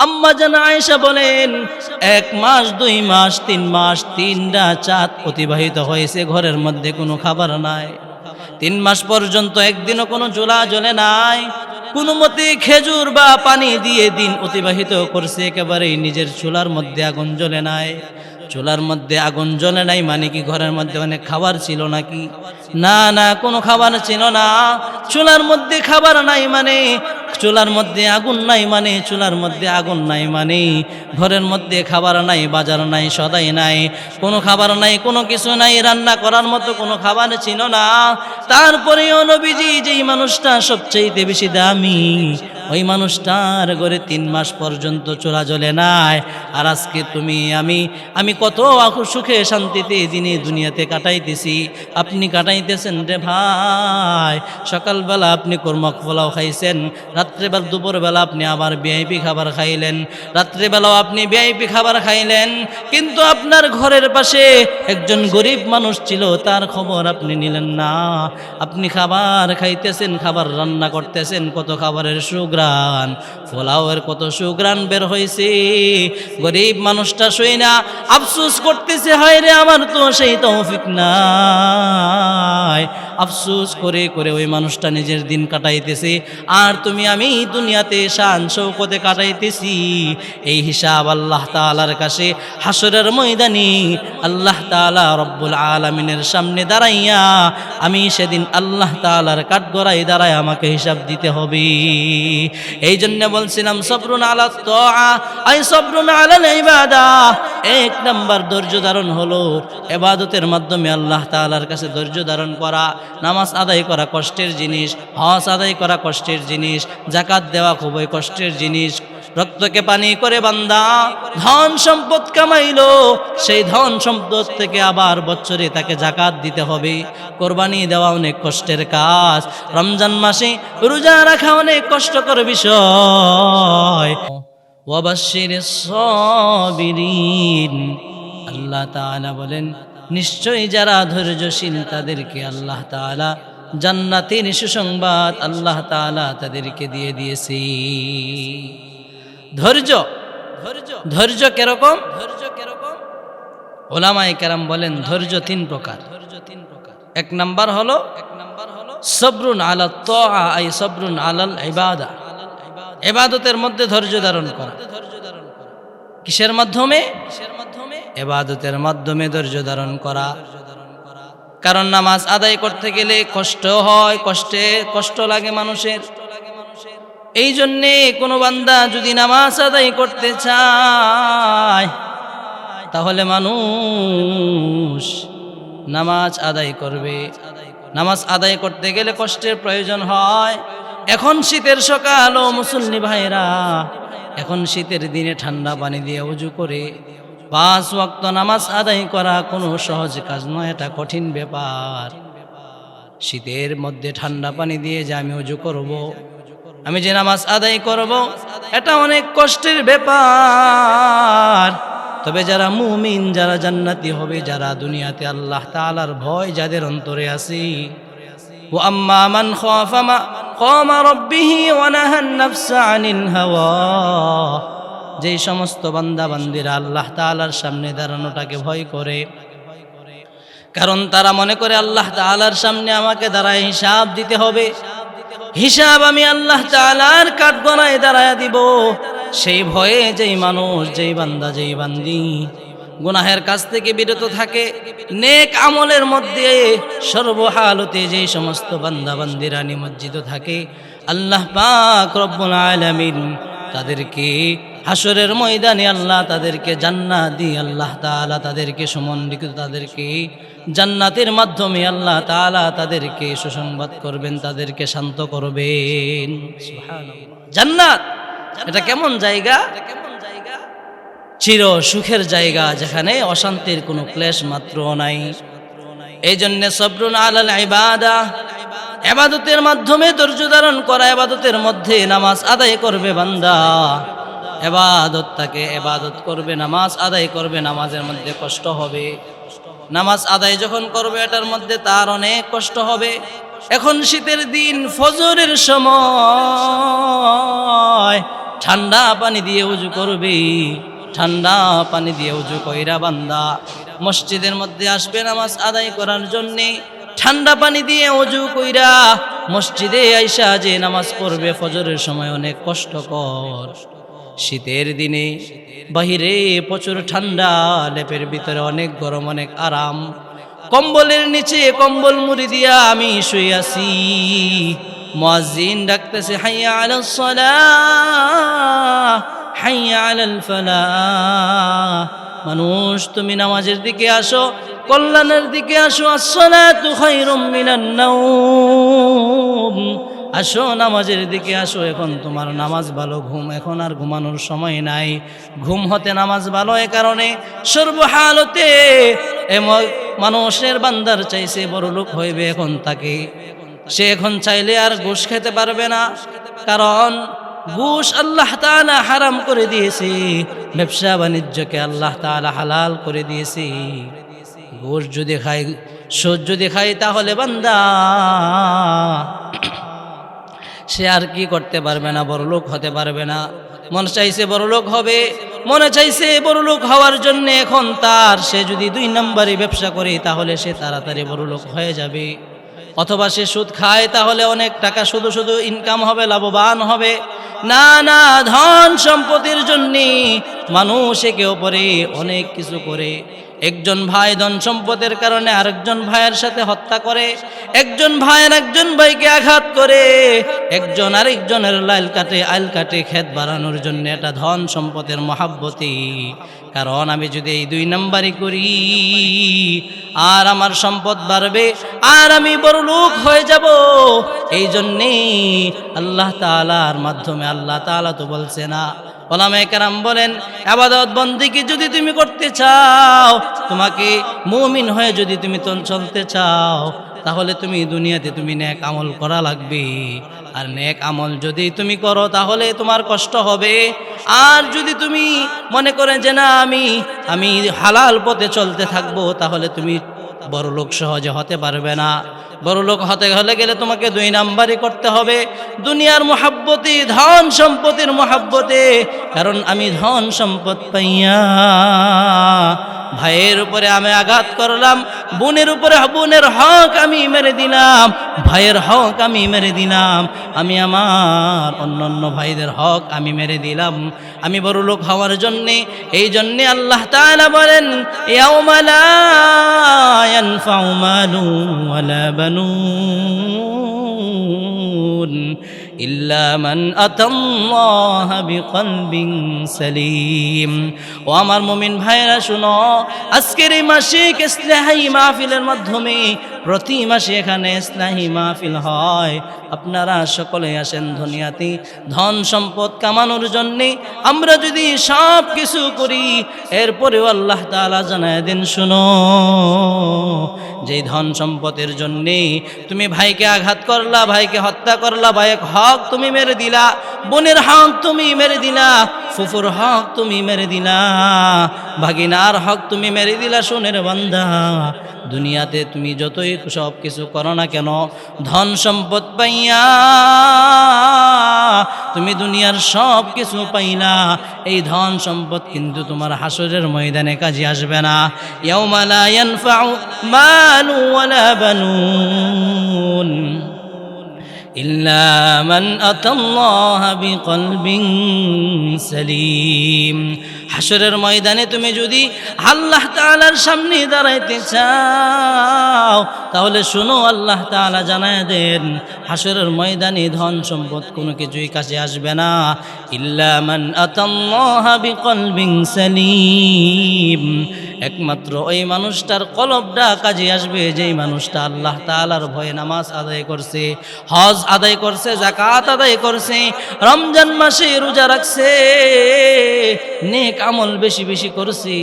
আম্মা জান আয়েশা বলেন, এক মাস, দুই মাস, তিন মাস তিনটা চাঁদ অতিবাহিত হয়েছে, ঘরের মধ্যে কোনো খাবার নাই। তিন মাস পর্যন্ত একদিনও কোনো চুলা জ্বলে নাই। কোনো মতে খেজুর বা পানি দিয়ে দিন অতিবাহিত করছে, একেবারেই নিজের চুলার মধ্যে আগুন জ্বলে নাই। চুলার মধ্যে আগুন জ্বলে নাই মানে কি ঘরের মধ্যে অনেক খাবার ছিল নাকি? না না, কোনো খাবার ছিল না। চুলার মধ্যে খাবার নাই মানে চুলার মধ্যে আগুন নাই মানে চুলার মধ্যে আগুন নাই মানে। ঘরের মধ্যে খাবার নাই, বাজার নাই, সদাই নাই। কোনো খাবার নাই, কোনো কিছু নাই, রান্না করার মতো কোনো খাবার ছিল না। তারপরেও নবীজি যেই মানুষটা সবচেয়ে বেশি দামি ওই মানুষটার ঘরে তিন মাস পর্যন্ত চোরা জ্বলে নাই। আর আজকে তুমি, আমি আমি কত সুখে শান্তিতে দিনে দুনিয়াতে কাটাইতেছি। আপনি কাটাইতেছেন রে ভাই। সকালবেলা আপনি কর্মক পোলাও খাইছেন, রাত্রেবেলা দুপুরবেলা আপনি আবার ভিআইপি খাবার খাইলেন, রাত্রেবেলাও আপনি ভিআইপি খাবার খাইলেন। কিন্তু আপনার ঘরের পাশে একজন গরিব মানুষ ছিল, তার খবর আপনি নিলেন না। আপনি খাবার খাইতেছেন, খাবার রান্না করতেছেন, কত খাবারের সুগ্রান পোলাওয়ের কত সুগ্রান বের হয়েছে গরিব মানুষটা শুই না আফসুস করতেছে হায় রে আমার তো সেই তৌফিক নাই। আফসোস করে করে ওই মানুষটা নিজের দিন কাটাইতেছে। আর তুমি আমি দুনিয়াতে শান শৌকতে কাটাইতেছি। এই হিসাব আল্লাহ তালার কাছে হাসরের ময়দানি আল্লাহ তালা রব্বুল আলমিনের সামনে দাঁড়াইয়া আমি সেদিন আল্লাহ তালার কাঠগড়াই দাঁড়ায় আমাকে হিসাব দিতে হবে। এই জন্য বলছিলাম, সবরুন আলা তো এক নাম্বার ধৈর্য ধারণ হলো এবাদতের মাধ্যমে আল্লাহ তালার কাছে ধৈর্য ধারণ করা। নামাজ আদায় করা কষ্টের জিনিস, হজ আদায় করা কষ্টের জিনিস জাকাত দেওয়া খুবই কষ্টের জিনিস। রক্তকে পানি করে বান্দা, ধন সম্পদ কামাইলো, সেই ধন সম্পদ থেকে আবার বছরে তাকে জাকাত দিতে হবে। কোরবানি দেওয়া অনেক কষ্টের কাজ, রমজান মাসে রোজা রাখা অনেক কষ্টকর বিষয়। ওয়াবাশির সাবিরিন, আল্লাহ তাআলা বলেন নিশ্চয়ই যারা ধৈর্যশীল তাদেরকে আল্লাহ তাআলা জান্নাতের সুসংবাদ আল্লাহ তাআলা তাদেরকে দিয়ে দিয়েছে। ধৈর্য ধৈর্য ধৈর্য কীরকম? ধৈর্য কীরকম? ওলামায়ে কেরাম বলেন, ধৈর্য তিন প্রকার। ধৈর্য তিন প্রকার। এক নাম্বার হলো, এক নাম্বার হলো, সবরুন আলা তোয়া আই সবরুন আলাল ইবাদা। এবাদতের মধ্যে ধৈর্য ধারণ করা। কিসের মাধ্যমে কিসের মাধ্যমে? এবাদতের মাধ্যমে ধৈর্য ধারণ করা। কারণ নামাজ আদায় করতে গেলে কষ্ট হয়, কষ্টে, কষ্ট লাগে মানুষের। এই জন্যে কোনো বান্দা যদি নামাজ আদায় করতে চায়, তাহলে মানুষ নামাজ আদায় করবে। নামাজ আদায় করতে গেলে কষ্টের প্রয়োজন হয়। এখন শীতের সকাল, ও মুসল্লি ভাইরা, এখন শীতের দিনে ঠান্ডা পানি দিয়ে উজু করে। পাঁচ ওয়াক্ত নামাজ আদায় করা কোনো সহজ কাজ নয় এটা কঠিন ব্যাপার শীতের মধ্যে ঠান্ডা পানি দিয়ে যে আমি উজু করব। আমি যে নামাজ আদায় করব। এটা অনেক কষ্টের ব্যাপার তবে যারা মুমিন যারা জান্নাতি হবে যারা দুনিয়াতে আল্লাহ তালার ভয় যাদের অন্তরে আছে وأما من خاف مقام ربه ونهى النفس عن الهوى যেই সমস্ত বান্দা বান্দিরা আল্লাহ তালার সামনে দাঁড়ানোটাকে ভয় করে। কারণ তারা মনে করে আল্লাহ তালার সামনে আমাকে দাঁড়ায় হিসাব দিতে হবে। হিসাব আমি আল্লাহ তাআলার কাঠগড়ায় দাঁড়ায় দিব। সেই ভয়ে যেই মানুষ, যেই বান্দা, যেই বান্দি গুনাহের কাছ থেকে বিরত থাকে, নেক আমলের মধ্যে সর্বহালতে যে সমস্ত বান্দা বান্দিরা নিমজ্জিত থাকে, আল্লাহ পাক রব্বুল আলামিন তাদেরকে হাসরের ময়দানে আল্লাহ তাদেরকে জান্নাত দিয়ে আল্লাহ তাআলা তাদেরকে সমন্বিত তাদেরকে জান্নাতের মাধ্যমে আল্লাহ তাআলা তাদেরকে সুসংবাদ করবেন, তাদেরকে শান্ত করবেন। জান্নাত এটা কেমন জায়গা? কেমন জায়গা? চির সুখের জায়গা যেখানে অশান্তির কোনো ক্লেশ মাত্র নাই। এই জন্য সবরুন আলাল ইবাদা। এবাদতের মাধ্যমে ধৈর্য ধারণ করা এবাদতের মধ্যে নামাজ আদায় করবে বান্দা। এবাদত তাকে এবাদত করবে, নামাজ আদায় করবে, নামাজের মধ্যে কষ্ট হবে। নামাজ আদায় যখন করবে, এটার মধ্যে তার অনেক কষ্ট হবে। এখন শীতের দিন, ফজরের সময়, ঠান্ডা পানি দিয়ে উজু করবে। ঠান্ডা পানি দিয়ে উজু কইরা বান্দা, মসজিদের মধ্যে আসবে নামাজ আদায় করার জন্যে। ঠান্ডা পানি দিয়ে অজু কইরা মসজিদে আইসা যে নামাজ পড়বে, ফজরের সময় অনেক কষ্টকর। শীতের দিনে বাহিরে প্রচুর ঠান্ডা, লেপের ভিতরে অনেক গরম, অনেক আরাম। কম্বলের নিচে কম্বল মুড়ি দিয়া আমি শুয়ে আছি। মুয়াজ্জিন ডাকতেছে, হাইয়া আলাস সালাহ, হাইয়া আলাল মানুষ, তুমি নামাজের দিকে আসো, কল্যাণের দিকে আসো। আসসালাতু খায়রুম মিনান নাওম। আসো নামাজের দিকে আসো, এখন তোমার নামাজ ভালো, ঘুম, এখন আর ঘুমানোর সময় নাই। ঘুম হতে নামাজ ভালো এ কারণে সর্বহালতে এমন মানুষের বান্দার চাইছে বড় লোক হইবে এখন তাকে। সে এখন চাইলে আর ঘুষ খেতে পারবে না, কারণ ঘুষ আল্লাহ তাআলা হারাম করে দিয়েছে। ব্যবসা বাণিজ্যকে আল্লাহ তালা হালাল করে দিয়েছে। ঘুষ যদি খাই সুদ যদি খাই তাহলে বান্দা সে আর কি করতে পারবে না, বড় লোক হতে পারবে না। মনে চাইছে বড় লোক হবে, মনে চাইছে বড় লোক হওয়ার জন্য এখন তার, সে যদি দুই নম্বরে ব্যবসা করে তাহলে সে তাড়াতাড়ি বড় লোক হয়ে যাবে। অথবা সে সুদ খায় তাহলে অনেক টাকা শুধু শুধু ইনকাম হবে, লাভবান হবে। না না, ধন সম্পত্তির জন্যে মানুষ একে অপরে অনেক কিছু করে। একজন ভাই ধন সম্পদের কারণে আরেকজন ভাইয়ের সাথে হত্যা করে, একজন ভাইয়ের একজন ভাইকে আঘাত করে, একজন আরেকজনের লাইল কাটে, আইল কাটে ক্ষেত বাড়ানোর জন্য এটা ধন সম্পদের মহাব্বতী। কারণ আমি যদি এই দুই নাম্বারই করি, আর আমার সম্পদ বাড়বে, আর আমি বড় লোক হয়ে যাব। এই জন্যে আল্লাহ তালার মাধ্যমে, আল্লাহ তালা তো বলছে না ওলামে কারাম বলেন, আবাদত বন্দিকে যদি তুমি করতে চাও? তোমাকে মুমিন হয়ে যদি তুমি চলতে চাও, তাহলে তুমি দুনিয়াতে তুমি নেক আমল করা লাগবে। আর নেক আমল যদি তুমি করো, তাহলে তোমার কষ্ট হবে। আর যদি তুমি মনে করে যে না, আমি আমি হালাল পথে চলতে থাকব, তাহলে তুমি বড় লোক সহজে হতে পারবে না। বড় লোক হতে হলে গেলে তোমাকে দুই নাম্বারই করতে হবে। দুনিয়ার মহাব্বতে, ধন সম্পত্তির মহাব্বতে। কারণ আমি ধন সম্পদ পাইয়া ভাইয়ের উপরে আমি আঘাত করলাম, বোনের উপরে বোনের হক আমি মেরে দিলাম, ভাইয়ের হক আমি মেরে দিলাম, আমি আমার অন্য অন্য ভাইদের হক আমি মেরে দিলাম। আমি বড় লোক হওয়ার জন্যে, এই জন্যে আল্লাহ তালা বলেন, ইয়াউমা লা ইয়ানফাউ মালু ইল্লা মান আতাল্লাহ বিকলবিন সালিম। ও আমার মুমিন ভাইরা শুনো, আজকের এই মাসিক ইসলাহি মাহফিলের মাধ্যমে প্রতি মাসে এখানে ইসলাহি মাহফিল হয়। আপনারা সকলে আসেন দুনিয়াতে ধন সম্পদ কামানোর জন্যে আমরা যদি সব কিছু করি, এরপরেও আল্লাহ তাআলা জানায় দিন, শুনো যে ধন সম্পদের জন্যে তুমি ভাইকে আঘাত করলা, ভাইকে হত্যা করলা, ভাইয়ের হক তুমি মেরে দিলা, বোনের হক তুমি মেরে দিলা, ফুফুর হক তুমি মেরে দিলা, ভাগিনার হক তুমি মেরে দিলা, সোনের বান্দা, দুনিয়াতে তুমি যতই সব কিছু করো না কেন ধন সম্পদ পাইয়া তুমি দুনিয়ার সব কিছু পাইলা এই ধন সম্পদ কিন্তু তোমার হাসরের ময়দানে কাজে আসবে না ইয়াউমা লা ইয়ানফাউ মালু ওয়ালা বানুন إلا من أتى الله بقلب سليم হাসরের ময়দানে তুমি যদি আল্লাহ তালার সামনে দাঁড়াইতে চাও, তাহলে শোনো আল্লাহ তাআলা জানায় দেন হাসরের ময়দানে ধন সম্পদ কোনো কিছুই কাছে আসবে না। ইল্লা মান আতাল্লাহ বিকলবিন সালিম। একমাত্র ওই মানুষটার কলবটা কাজে আসবে, যেই মানুষটা আল্লাহ তাআলার ভয়ে নামাজ আদায় করছে, হজ আদায় করছে জাকাত আদায় করছে, রমজান মাসে রোজা রাখছে, নেক আমল বেশি বেশি করছি।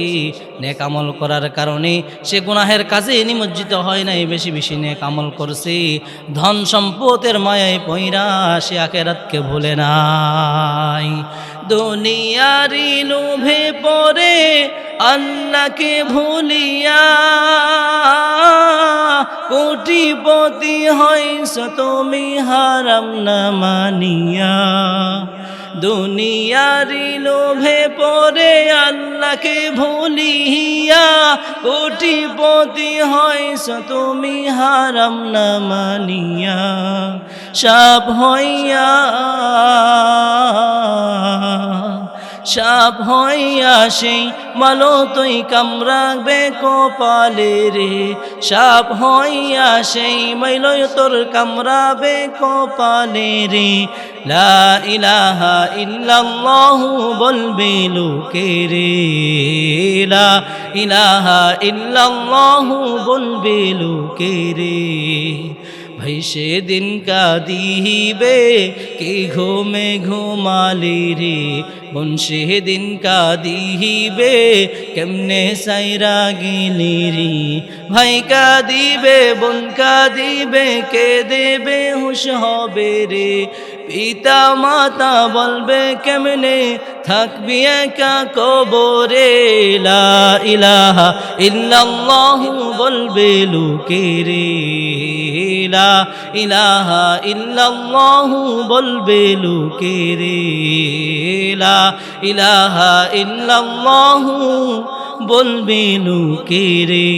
নেক আমল করার কারণে সে গুনাহের কাজে নিমজ্জিত হয় নাই, বেশি বেশি নেক আমল করছি। ধন সম্পদের মায়ায় পইরা সে আখেরাতকে ভুলে নাই। দুনিয়ারি লোভে পরে আল্লাহকে ভুলিয়া কোটিপতি হইস তুমি হারাম না মানিয়া। দুনিয়ারি লোভে পরে আল্লাহকে ভুলিয়া কোটিপতি হয়েছ তুমি হারাম না মানিয়া। সাপ হইয়া সাপ হইয়া তুই কামরাবে কপালে রে। সাপ হইয়া সেই মাইল তোর কামরাবে কপালে রে। লা ইলাহা ইল্লাল্লাহু বলবে লোকে রে। লা ইলাহা ইল্লাল্লাহু বলবে লোকে রে। ভাই সেদিন কাঁদিবে কে ঘুমে ঘুমালি রে বোন সেদিন কাঁদিবে কেমনে সাইরা গেলি রে ভাই কাঁদিবে বোন কাঁদিবে কে দেবে হুশ হবে রে পিতা মাতা বলবে কেমনে? থাকবি একা কবরে? ইলাহা ইল্লাল্লাহু বলবে লোকে ইলাহা ইল্লাল্লাহু বলবে লোকে ইলাহা ইল্লাল্লাহু বলবে লোকে রে।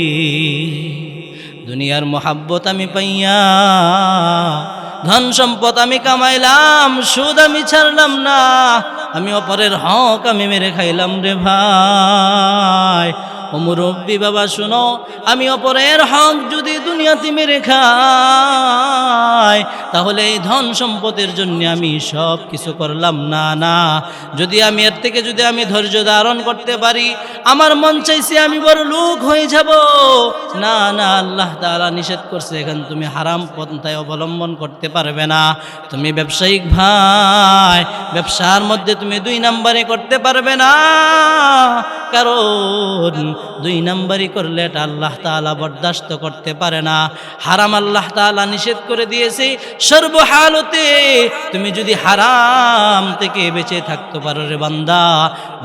দুনিয়ার মোহাব্বত আমি পাইয়া ধন সম্পদ আমি কামাইলাম, সুদ আমি ছাড়লাম না। আমি অপরের হক আমি মেরে খাইলাম রে ভাই। ও মুরব্বী বাবা, শুনো, আমি অপরের হক যদি দুনিয়াতে মেরে খাই, তাহলে এই ধন সম্পদের জন্য আমি সব কিছু করলাম। না না, যদি আমি এর থেকে যদি আমি ধৈর্য ধারণ করতে পারি, আমার মন চাইছে আমি বড় লোক হয়ে যাব। না না, আল্লাহ তাআলা নিষেধ করছে, এখানে তুমি হারাম পন্থায় অবলম্বন করতে পারবে না। তুমি ব্যবসায়িক ভাই, ব্যবসার মধ্যে তুমি দুই নাম্বারে করতে পারবে না, কারণ দুই নাম্বারই করলে এটা আল্লাহ তাআলা বরদাস্ত করতে পারে না। হারাম আল্লাহ তাআলা নিষেধ করে দিয়েছে, সর্বহালতে তুমি যদি হারাম থেকে বেঁচে থাকতে পারো রে বান্দা,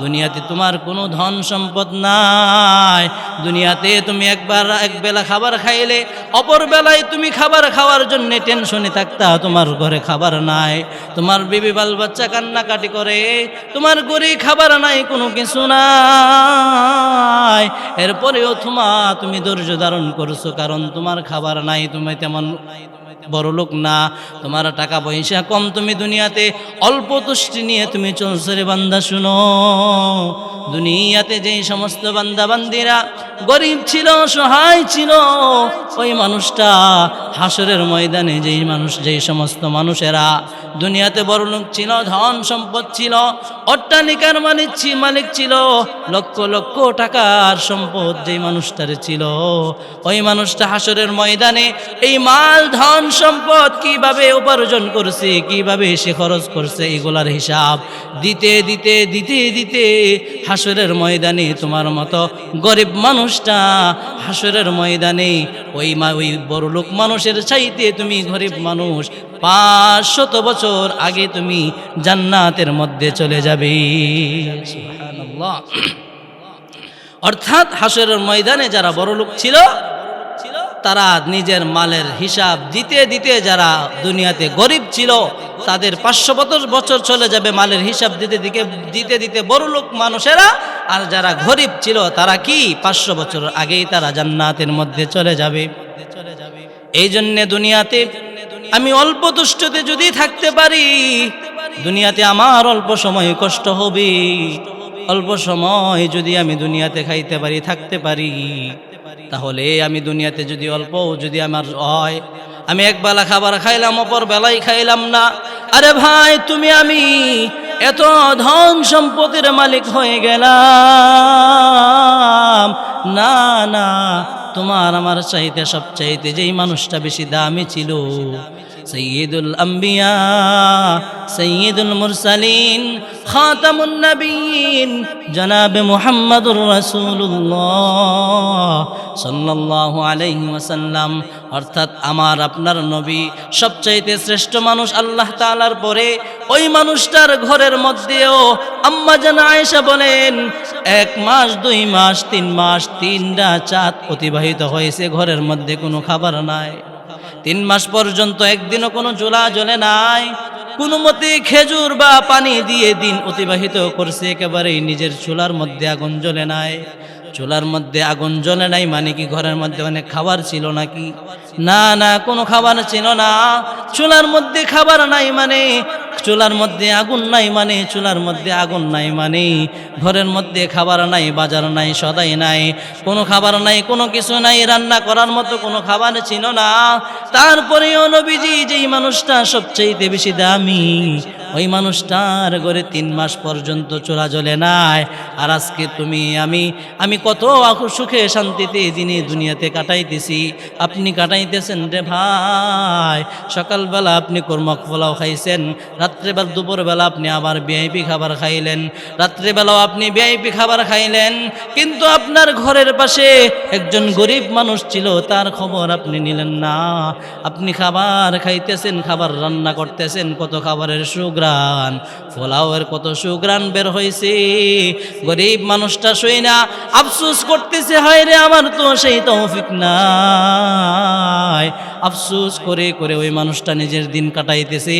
দুনিয়াতে তোমার কোনো ধন সম্পদ নাই। দুনিয়াতে তুমি একবার এক বেলা খাবার খাইলে, অপর বেলায় তুমি খাবার খাওয়ার জন্য টেনশনে থাকতা, তোমার ঘরে খাবার নাই। তোমার বিবি বাল বাচ্চা কান্নাকাটি করে, তোমার ঘরে খাবার নাই, কোনো কিছু নাই। এরপরেও তোমা তুমি ধৈর্য ধারণ করছ কারণ তোমার খাবার নাই তুমি তেমন বড় লোক না। তোমার টাকা পয়সা কম তুমি দুনিয়াতে। অল্প তুষ্টি নিয়ে তুমি চলছো রে বান্দা, শুনো। দুনিয়াতে যেই সমস্ত বান্দা বান্দিরা গরিব ছিল, সহায় ছিল, ওই মানুষটা হাসরের ময়দানে যেই মানুষ, যেই সমস্ত মানুষেরা দুনিয়াতে বড় লোক ছিল, ধন সম্পদ ছিল, অট্টালিকার মালিক মালিক ছিল, লক্ষ লক্ষ টাকার সম্পদ যেই মানুষটার ছিল, ওই মানুষটা হাসরের ময়দানে এই মাল, ধন সম্পদ কীভাবে উপার্জন করছে, কীভাবে সে খরচ করছে এগুলার হিসাব। দিতে দিতে দিতে দিতে হাসরের ময়দানে তোমার মতো গরিব মানুষটা, হাসরের ময়দানে ওই মা, ওই বড় লোক মানুষের চাইতে তুমি গরিব মানুষ পাঁচ শত বছর আগে তুমি জান্নাতের মধ্যে চলে যাবে। অর্থাৎ হাসরের ময়দানে যারা বড় লোক ছিল তারা নিজের মালের হিসাব দিতে দিতে যারা দুনিয়াতে গরিব ছিল, তাদের পাঁচশো বছর বছর চলে যাবে মালের হিসাব দিতে দিকে, দিতে দিতে বড় লোক মানুষেরা। আর যারা গরিব ছিল, তারা কি পাঁচশো বছর আগেই তারা জান্নাতের মধ্যে চলে যাবে। এই জন্যে দুনিয়াতে আমি অল্প দুষ্টতে যদি থাকতে পারি, দুনিয়াতে আমার অল্প সময় কষ্ট হবে অল্প সময় যদি আমি দুনিয়াতে খাইতে পারি, থাকতে পারি, তাহলে আমি দুনিয়াতে যদি অল্প যদি আমার হয়, আমি এক বেলা খাবার খাইলাম, অপর বেলাই খাইলাম না। আরে ভাই, তুমি আমি এত ধন সম্পদের মালিক হয়ে গেলাম। না না, তোমার আমার চাইতে সব চাইতে যেই মানুষটা বেশি দামি ছিল সৈয়দুল আম্বিয়া সৈয়দুল মুরসালিন, খাতামুন নবীন, জনাবে মুহাম্মদুর রাসূলুল্লাহ সাল্লাল্লাহু আলাইহি ওয়াসাল্লাম। অর্থাৎ আমার, আপনার নবী সবচাইতে শ্রেষ্ঠ মানুষ আল্লাহ তাআলার পরে ওই মানুষটার ঘরের মধ্যেও আম্মা জান আয়েশা বলেন, এক মাস, দুই মাস, তিন মাস, তিনটা চাঁদ অতিবাহিত হয়েছে, ঘরের মধ্যে কোনো খাবার নাই। তিন মাস পর্যন্ত একদিনও কোনো চুলা জ্বলে নাই। কোনো মতে খেজুর বা পানি দিয়ে দিন অতিবাহিত করছে, একেবারেই নিজের চুলার মধ্যে আগুন জ্বলে নাই। চুলার মধ্যে আগুন জ্বলে নাই মানে কি ঘরের মধ্যে অনেক খাবার ছিল নাকি? না না, কোনো খাবার ছিল না। চুলার মধ্যে খাবার নাই মানে চুলার মধ্যে আগুন নাই মানে চুলার মধ্যে আগুন নাই মানে। ঘরের মধ্যে খাবার নাই, বাজার নাই, সদাই নাই। কোনো খাবার নাই, কোনো কিছু নাই, রান্না করার মতো কোনো খাবার ছিল না। তারপরেও নবীজি যেই মানুষটা সবচেয়ে বেশি দামি, ওই মানুষটার ঘরে তিন মাস পর্যন্ত চোরা জ্বলে নাই। আর আজকে তুমি, আমি আমি কত সুখে শান্তিতে যিনি দুনিয়াতে কাটাইতেছি। আপনি কাটাইতেছেন রে ভাই, সকালবেলা আপনি কর্মক পোলাও খাইছেন রাত্রেবেলা দুপুরবেলা আপনি আবার ভিআইপি খাবার খাইলেন। রাত্রেবেলাও আপনি ভিআইপি খাবার খাইলেন। কিন্তু আপনার ঘরের পাশে একজন গরিব মানুষ ছিল, তার খবর আপনি নিলেন না। আপনি খাবার খাইতেছেন, খাবার রান্না করতেছেন, কত খাবারের সুগ্রান পোলাওয়ের কত সুগ্রান বের হয়েছে গরিব মানুষটা শুই না, আফসুস করতেছে হয় রে আমার তো সেই তৌফিক নাই। আফসোস করে করে ওই মানুষটা নিজের দিন কাটাইতেছে।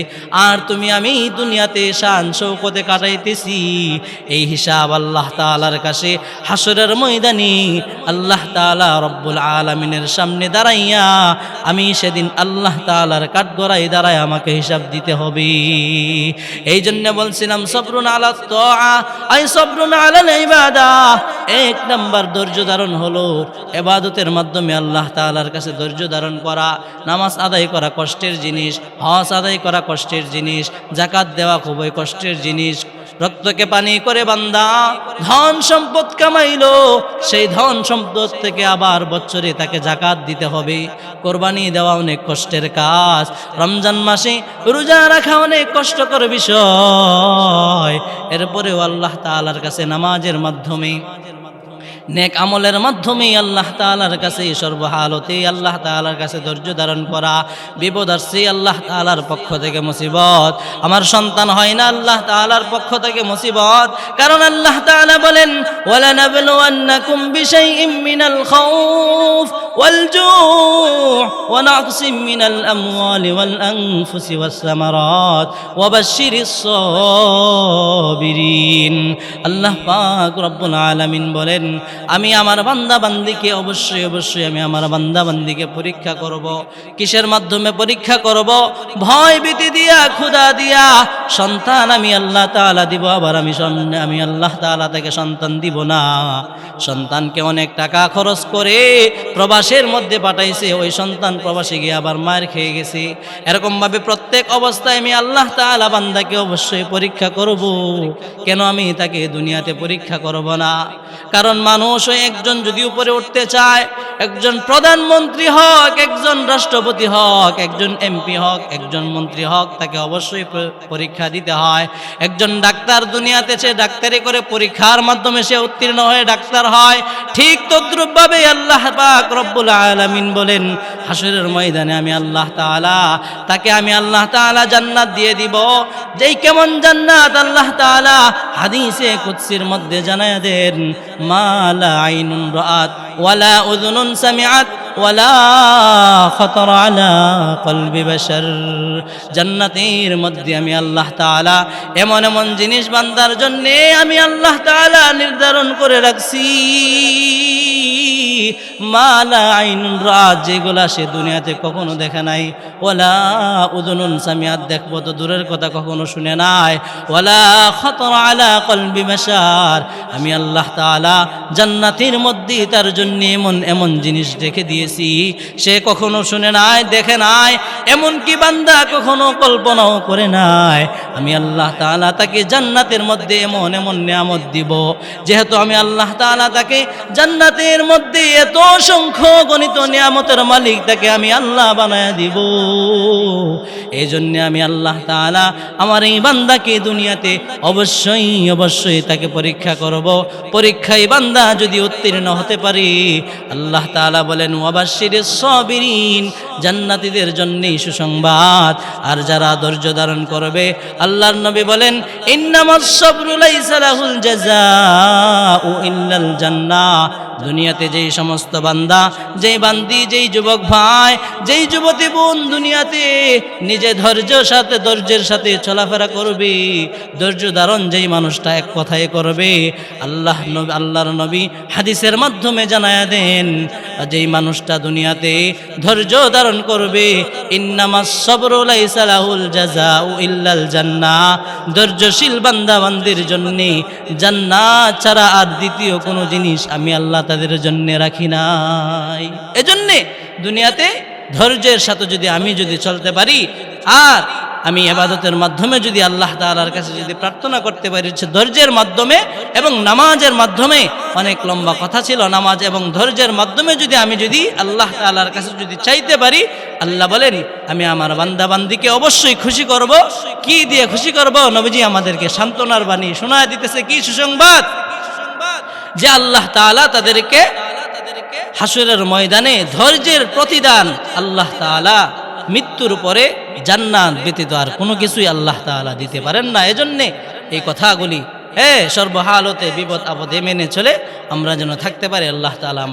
আর তুমি আমি দুনিয়াতে শান শৌকতে কাটাইতেছি। এই হিসাব আল্লাহ তালার কাছে হাসরের ময়দানি আল্লাহ তালা রব্বুল আলমিনের সামনে দাঁড়াইয়া আমি সেদিন আল্লাহ তালার কাঠগড়াই দাঁড়ায় আমাকে হিসাব দিতে হবে। এই জন্য বলছিলাম, সবরুন আলা তো আই সবরুন আলা ইবাদা এক নাম্বার ধৈর্য ধারণ হলো এবাদতের মাধ্যমে আল্লাহ তাআলার কাছে ধৈর্য ধারণ করা, নামাজ আদায় করা কষ্টের জিনিস, হজ আদায় করা কষ্টের জিনিস জাকাত দেওয়া খুবই কষ্টের জিনিস। রক্তকে পানি করে বান্দা, ধন সম্পদ কামাইলো, সেই ধন সম্পদ থেকে আবার বছরে তাকে জাকাত দিতে হবে। কোরবানি দেওয়া অনেক কষ্টের কাজ, রমজান মাসে রোজা রাখা অনেক কষ্টকর বিষয়। এরপরেও আল্লাহ তাআলার কাছে নামাজের মাধ্যমে নেক আমলের মাধ্যমে আল্লাহ তাআলার কাছে সর্বহালতে আল্লাহ তাআলার কাছে ধৈর্য ধারণ করা, বিপদ আসছে আল্লাহ তাআলার পক্ষ থেকে মুসিবত। আমার সন্তান হয় না আল্লাহ তাআলার পক্ষ থেকে মুসিবত, কারণ আল্লাহ তাআলা বলেন ওয়াল জু' ওয়া নাকসিম মিনাল আমওয়ালি ওয়াল আনফুসি ওয়াস সামারাত ওয়া বাশশিরিস আল্লাহ পাক রব্বুল আলামিন বলেন আমি আমার বান্দা বান্দিকে অবশ্যই অবশ্যই আমি আমার বান্দা বান্দিকে পরীক্ষা করব। কিসের মাধ্যমে পরীক্ষা করব? ভয় ভীতি দিয়া, ক্ষুধা দিয়া। সন্তান আমি আল্লাহ তাআলা দিব, আবার আমি আমি আল্লাহ তাআলা থেকে সন্তান দিব না। সন্তানকে অনেক টাকা খরচ করে প্রবাসের মধ্যে পাঠাইছে, ওই সন্তান প্রবাসে গিয়ে আবার মার খেয়ে গেছে। এরকমভাবে প্রত্যেক অবস্থায় আমি আল্লাহ তাআলা বান্দাকে অবশ্যই পরীক্ষা করব। কেন আমি তাকে দুনিয়াতে পরীক্ষা করব না? কারণ মানুষ ওই একজন যদি উপরে উঠতে চায়, একজন প্রধানমন্ত্রী হক, একজন রাষ্ট্রপতি হক, একজন এমপি হক, একজন মন্ত্রী হক, তাকে অবশ্যই পরীক্ষা দিতে হয়। একজন ডাক্তার দুনিয়াতে সে ডাক্তারি করে পরীক্ষার মাধ্যমে সে উত্তীর্ণ হয়ে ডাক্তার হয়। ঠিক তদ্রুপভাবে আল্লাহ পাক রব্বুল আলামিন বলেন হাসরের ময়দানে আমি আল্লাহ তাআলা, তাকে আমি আল্লাহ তাআলা জান্নাত দিয়ে দিব। যেই কেমন জান্নাত আল্লাহ তাআলা হাদিসে কুদসির মধ্যে জানায় দেন ما لا عين رأت ولا أذن سمعت ওয়ালা খতর আলা কলবি বাশার। জান্নাতের মধ্যে আমি আল্লাহ তাআলা এমন এমন জিনিস বান্দার জন্য আমি আল্লাহ তাআলা নির্ধারণ করে রাখছি। মালা আইনুন রাত, যেগুলা সে দুনিয়াতে কখনো দেখে নাই। ওলা উদনুন সামিয়াত, দেখব তো দূরের কথা কখনো শুনে নাই। ওলা খতর আলা কলবি বাশার। আমি আল্লাহ তাআলা জান্নাতের মধ্যে তার জন্য এমন এমন জিনিস রেখে দিয়েছি। সে কখনো শুনে নাই, দেখে নাই এমন কি বান্দা কখনো কল্পনাও করে নাই। আমি আল্লাহ তাআলা তাকে জান্নাতের মধ্যে এমন এমন নিয়ামত দিব, যেহেতু আমি আল্লাহ তাআলা তাকে জান্নাতের মধ্যে এত সংখ্য গণিত নিয়ামতের মালিক, তাকে আমি আল্লাহ বানায় দিব। এই জন্য আমি আল্লাহ তাআলা আমার এই বান্দাকে দুনিয়াতে অবশ্যই অবশ্যই তাকে পরীক্ষা করব। পরীক্ষায় বান্দা যদি উত্তীর্ণ হতে পারি, আল্লাহ তাআলা বলেন ওয়াবাশির সবিরিন, জান্নাতীদের জন্যই সুসংবাদ। আর যারা ধৈর্য ধারণ করবে, আল্লাহর নবী বলেন ইল্লাল জান্নাহ। দুনিয়াতে যেই সমস্ত বান্দা, যেই বান্দি, যেই যুবক ভাই, যেই যুবতী বোন দুনিয়াতে নিজে ধৈর্যের সাথে ধৈর্যের সাথে চলাফেরা করবে। ধৈর্য ধারণ যেই মানুষটা এক কথায় করবে, আল্লাহ নবী, আল্লাহর নবী হাদিসের মাধ্যমে জানায়া দেন যেই মানুষটা দুনিয়াতে ধৈর্য ধারণ করবে ধৈর্যশীল বান্দা বান্দির জন্য জান্নাত ছাড়া আর দ্বিতীয় কোনো জিনিস আমি আল্লাহ তাদের জন্য রাখি নাই। এজন্যে দুনিয়াতে ধৈর্যের সাথে যদি আমি যদি চলতে পারি, আর আমি এবাদতের মাধ্যমে যদি আল্লাহ তালার কাছে যদি প্রার্থনা করতে পারি ধৈর্যের মাধ্যমে এবং নামাজের মাধ্যমে, অনেক লম্বা কথা ছিল, নামাজ এবং ধৈর্যের মাধ্যমে যদি আমি যদি আল্লাহ তাআলার কাছে যদি চাইতে পারি, আল্লাহ বলেন, আমি আমার বান্দা বান্দিকে অবশ্যই খুশি করব। কি দিয়ে খুশি করব? নবীজি আমাদেরকে সান্ত্বনার বাণী শোনা দিতেছে, কি সুসংবাদ? যে আল্লাহ তাআলা তাদেরকে হাসুরের ময়দানে ধৈর্যের প্রতিদান আল্লাহ তাআলা মৃত্যুর পরে জান্নাত ব্যতীত আর কোনো কিছুই আল্লাহ তালা দিতে পারেন না। এজন্যে এই কথাগুলি হ্যাঁ সর্বহালতে বিপদ আপদে মেনে চলে আমরা যেন থাকতে পারি, আল্লাহ তাআলা